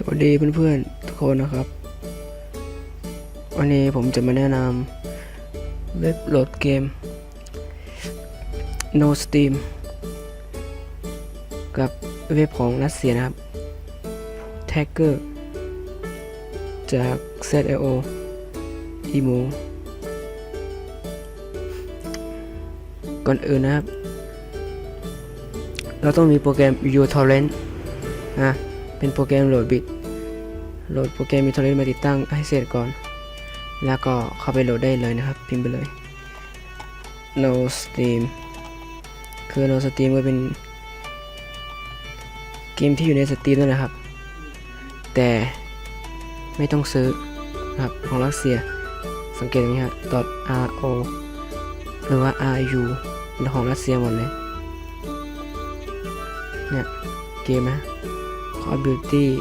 สวัสดีเพื่อนๆทุกคนนะครับ วันนี้ผมจะมาแนะนำเว็บโหลดเกม No Steam กับเว็บของรัสเซียนะครับ Tagger จาก ZIO Emo ก่อนอื่นนะครับ เราต้องมีโปรแกรม uTorrent นะ เป็นโปรแกรมโหลดบิตโหลดโปรแกรม uTorrent มาติดตั้งให้เสร็จก่อน แล้วก็เข้าไปโหลดได้เลยนะครับ พิมพ์ไปเลย no steam คือ no steam ก็เป็น เกมที่อยู่ใน Steam นั่นแหละครับ แต่ไม่ต้องซื้อครับของรัสเซีย สังเกตตรงนี้ครับ .ro หรือว่า ru เป็นของรัสเซียหมดเลย เนี่ย เกมนะ Call of Duty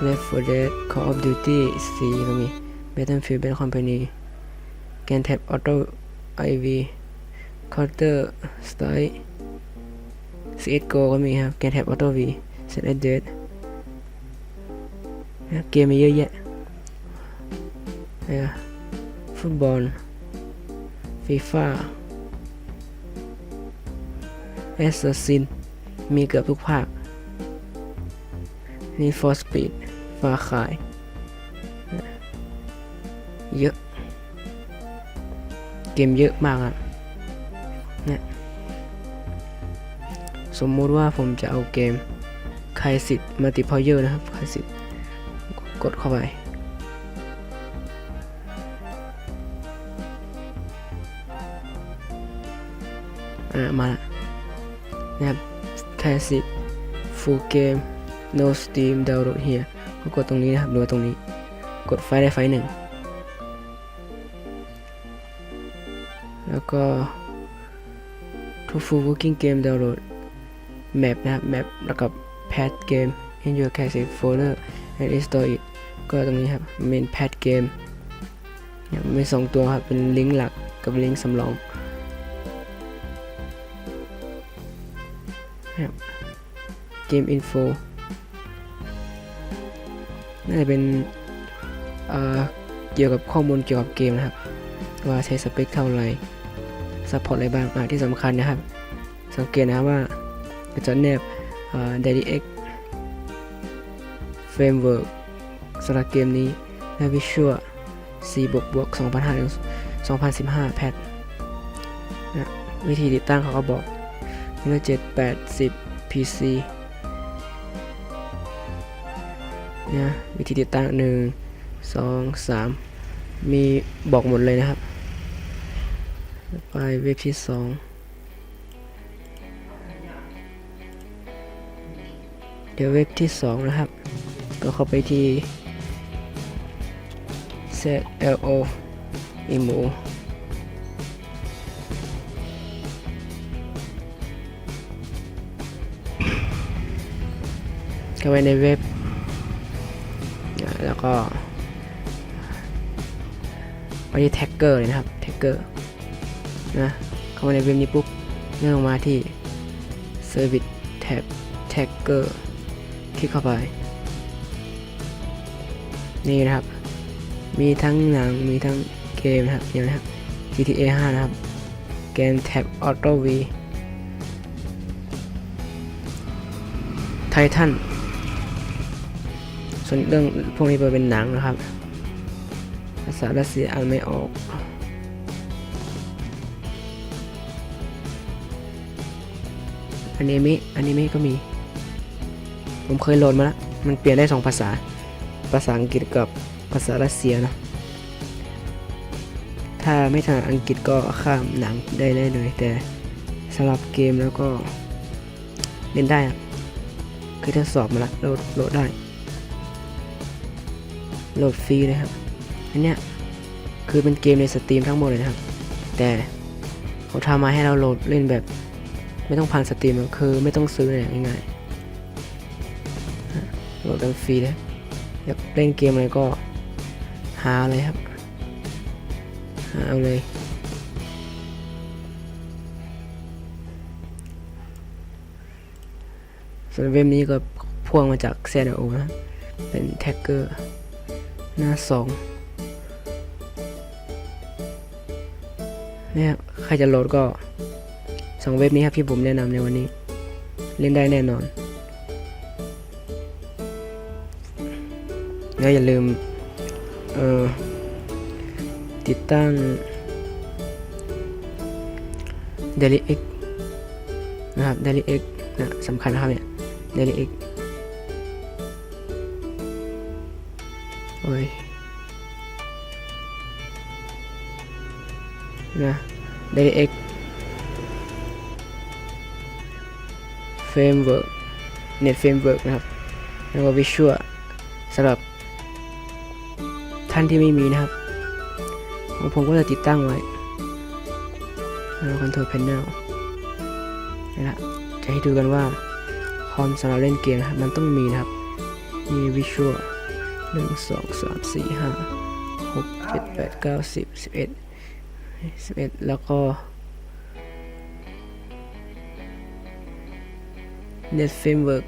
Left 4 Dead Call of Duty 4ก็มี Battlefield Bad Company Gen Tab Auto IV Counter Strike CSGO ก็มีครับ Gen Tab Auto V Set and Dead เกมมีเยอะแยะฟุตบอลฟีฟ่า Assassin มีเกือบทุกภาค Need for Speed ฟาคายเยอะ เกมเยอะมากอะเนี่ยสมมุติว่าผมจะเอาเกมใครสิทธิ์มัลติเพเยอร์นะครับใครสิทธิ์กดเข้าไปอ่ามาละนะครับใครสิทธิ์ full game no steam download here ก็กดตรงนี้นะครับหรือว่าตรงนี้ กดไฟล์ได้ไฟล์หนึ่ง แล้วก็ to full working game download map นะครับ map แล้วก็ pad game in your cache folder and install it ก็ตรงนี้ครับ main pad game เนี่ยมีสองตัวครับ เป็นลิงก์หลักกับลิงก์สำรองนะครับ game info น่าจะเป็นเเกี่ยวกับข้อมูลเกี่ยวกับเกมนะครับ ว่าใช้สเปคเท่าไหร่ซัพพอร์ตอะไรบ้างอะที่สำคัญนะครับ สังเกตนะครับว่าจะแนบเอ่อ DirectX Framework สำหรับเกมนี้และ Visual 4บวกบวก2005 2015 แพทนะวิธีติดตั้งเขาก็บอกนี่ก็7 80 PC นะวิธีติดตั้งหนึ่งสองสามมีบอกหมดเลยนะครับ ไปเว็บที่สองเดี๋ยวเว็บที่สองนะครับ ก็เข้าไปที่ ZLO emo เข้าไปในเว็บ แล้วก็ไปที่แท็กเกอร์เลยนะครับแท็กเกอร์นะเข้ามาในเว็บนี้ปุ๊บเลื่อนลงมาที่ Service Tab Tagger คลิกเข้าไป นี่นะครับ มีทั้งหนังมีทั้งเกมนะครับเห็นไหมครับ GTA 5 นะครับ เกม Tab Auto V Titan ส่วนเรื่องพวกนี้ไปเป็นหนังนะครับ ภาษารัสเซียอ่านไม่ออกอนิเมะอนิเมะก็มี ผมเคยโหลดมาแล้ว มันเปลี่ยนได้สองภาษา ภาษาอังกฤษกับภาษารัสเซียนะ ถ้าไม่ถนัดอังกฤษก็ข้ามหนังได้เลยเลย แต่สำหรับเกมแล้วก็เล่นได้อะคือทดสอบมาแล้วโหลดโหลดได้ โหลดฟรีเลยครับ อันเนี้ยคือเป็นเกมในสตรีมทั้งหมดเลยนะครับ แต่เขาทำมาให้เราโหลดเล่นแบบ ไม่ต้องผ่านสตรีมคือไม่ต้องซื้อเลยง่ายๆโหลดกันฟรีเลยอยากเล่นเกมอะไรก็หาเลยครับหาเอาเลยส่วนเว็บนี้ก็โพวงมาจาก ZO นะครับเป็นแท็กเกอร์ หน้าสองเนี่ยใครจะโหลดก็สองเว็บนี้ครับที่ผมแนะนำในวันนี้ เล่นได้แน่นอน แล้วอย่าลืม เออติดตั้ง d a i l y X นะครับ d a i l y X นะสำคัญนะครับเนี่ย d a i l y X โอ้ยนะ day x Framework Net Framework นะครับ แล้วก็ Visual สำหรับท่านที่ไม่มีนะครับ ผมก็จะติดตั้งไว้แล้ว Control Panel นี่แหละจะให้ดูกันว่าคอมสำหรับเล่นเกมนะครับ มันต้องมีนะครับ มี Visual หนึ่งสองสามสี่ห้าหกเจ็ดแปดเก้าสิบสิบเอ็ดสิบเอ็ดแล้วก็ Net Framework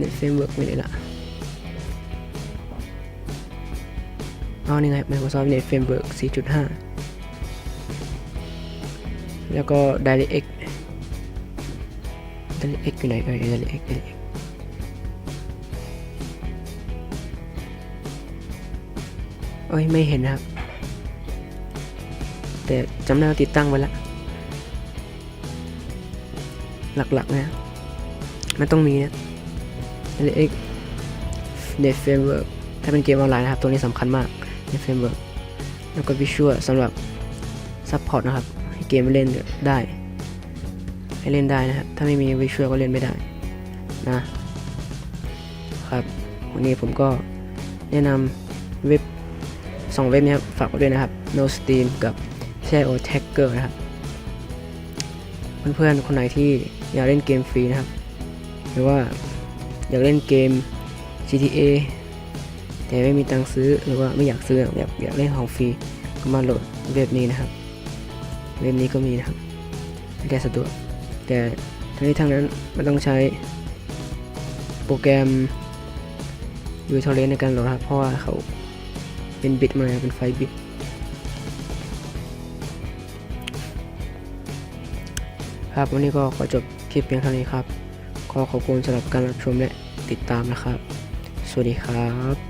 Net Framework ไม่ได้ละเอานี่ไง Microsoft Net Framework 4.5 แล้วก็ DirectX DirectX อยู่ไหนเอ่ย DirectX DirectX เอ้ยไม่เห็นนะครับ แต่จำได้ว่าติดตั้งไว้แล้ว หลักๆนะมันต้องมีนะ DirectX Net Framework ถ้าเป็นเกมออนไลน์นะครับ ตัวนี้สำคัญมากในเฟรมเวิร์กแล้วก็วิชวลสำหรับซัพพอร์ตนะครับ ให้เกมเล่นได้ ให้เล่นได้นะครับ ถ้าไม่มีวิชวลก็เล่นไม่ได้นะครับ วันนี้ผมก็แนะนำเว็บ สองเว็บนี้ครับฝากไว้ด้วยนะครับ No Steam กับ CIO Tagger นะครับ เพื่อนๆ คนไหนที่อยากเล่นเกมฟรีนะครับ หรือว่าอยากเล่นเกม GTA แต่ไม่มีตังค์ซื้อหรือว่าไม่อยากซื้ออยากอยากเล่นของฟรีก็มาโหลดเว็บนี้นะครับ เว็บนี้ก็มีนะครับได้สะดวกแต่ทั้งนี้ทั้งนั้นมันต้องใช้โปรแกรมยูทอเรนในการโหลดครับเพราะว่าเขา เป็นบิตมาเป็นไฟบิตครับวันนี้ก็ขอจบคลิปเพียงเท่านี้ครับ ขอขอบคุณสำหรับการรับชมและติดตามนะครับ สวัสดีครับ